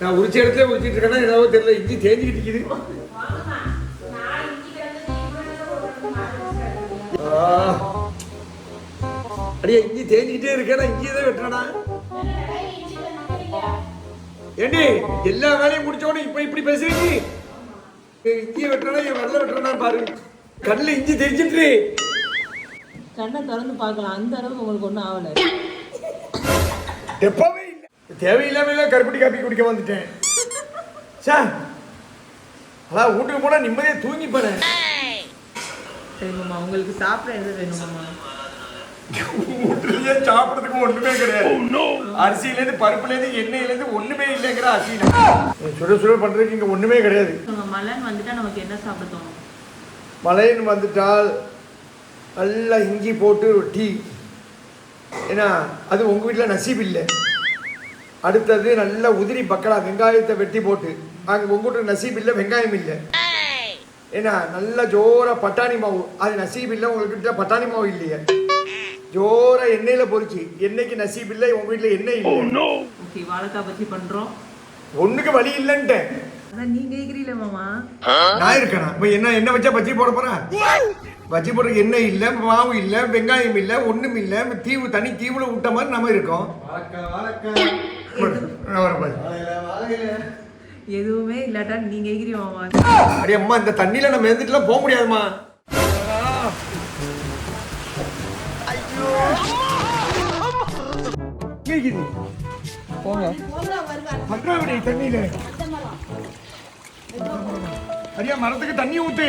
நான் உரிச்ச இடத்துல உரிச்சிட்டு இருக்கேன்னா என்னவோ தெரியல இஞ்சி தேஞ்சிக்கிட்டு இருக்குது. அடியே இஞ்சி தேஞ்சிக்கிட்டே இருக்கேன் இஞ்சி தான் வெட்டுறேனா? ஏண்டி எல்லா வேலையும் முடிச்ச உடனே இப்ப இப்படி பேசுறீங்க? இஞ்சியை வெட்டுறனா என் வரல வெட்டுறனா பாரு. கண்ணில் இஞ்சி தெரிஞ்சிட்டு கண்ணை திறந்து பார்க்கலாம். அந்த அளவுக்கு உங்களுக்கு ஒன்றும் ஆகலை. எப்பவே இல்லை தேவையில்லாம கருப்பட்டி காப்பி குடிக்க வந்துட்டேன். சார் அதான் வீட்டுக்கு போனா நிம்மதியா தூங்கி போனேன் சரி மாமா உங்களுக்கு சாப்பிட எது வேணும் மாமா வீட்டுலயே சாப்பிடறதுக்கு ஒண்ணுமே கிடையாது. அரிசியில இருந்து பருப்புல இருந்து எண்ணெயில இருந்து ஒண்ணுமே இல்லைங்கிற அரிசி சுட சுட பண்றதுக்கு இங்க ஒண்ணுமே கிடையாது. மலன் வந்துட்டா நமக்கு என்ன சாப்பிட தோணும்? மழைன்னு வந்துட்டால் நல்லா இஞ்சி போட்டு ஒரு டீ. ஏன்னா அது உங்க வீட்டில் நசீப் இல்லை. அடுத்தது நல்லா உதிரி பக்கலா வெங்காயத்தை வெட்டி போட்டு. அங்கே உங்க வீட்டு நசீப் இல்லை வெங்காயம் இல்லை. ஏன்னா நல்லா ஜோரா பட்டாணி மாவு. அது நசீப் இல்லை உங்களுக்கு வீட்டில் பட்டாணி மாவு இல்லையே. ஜோரா எண்ணெயில பொரிச்சு. எண்ணெய்க்கு நசீப் இல்லை உங்க வீட்டில் எண்ணெய் இல்லை. ஓகே வாழைக்காய் பச்சி பண்றோம். ஒண்ணுக்கு வழி இல்லைன்ட்டேன். நீங்க கேக்குறீல மாமா. நான் இருக்கேனா? இப்போ என்ன என்ன வச்சா பஜ்ஜி போட போறேன் பஜ்ஜி போடுறதுக்கு எண்ணெய் இல்லை மாவு இல்லை வெங்காயம் இல்லை ஒண்ணும் இல்லை. தீவு தனி தீவுல விட்ட மாதிரி நம்ம இருக்கோம். எதுவுமே இல்லாட்டா நீங்க கேக்குறீங்க மாமா. அடி அம்மா இந்த தண்ணியில நம்ம எழுந்துட்டுலாம் போக முடியாதும்மா. கேக்குது போங்க. பத்ராவடி தண்ணியில. அடியா மரத்துக்கு தண்ணி ஊத்து.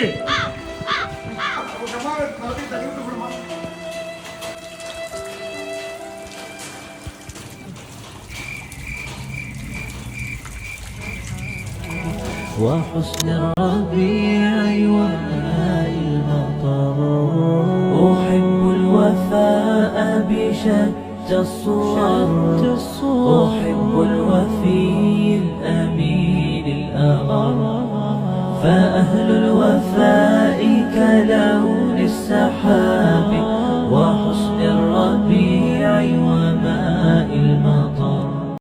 மரத்துக்கு தண்ணி ஊத்து. وحسن الربيع وماء المطر. أحب الوفاء بشتى الصور. أحب الوفي الأمين الأغر فأهل الوفاء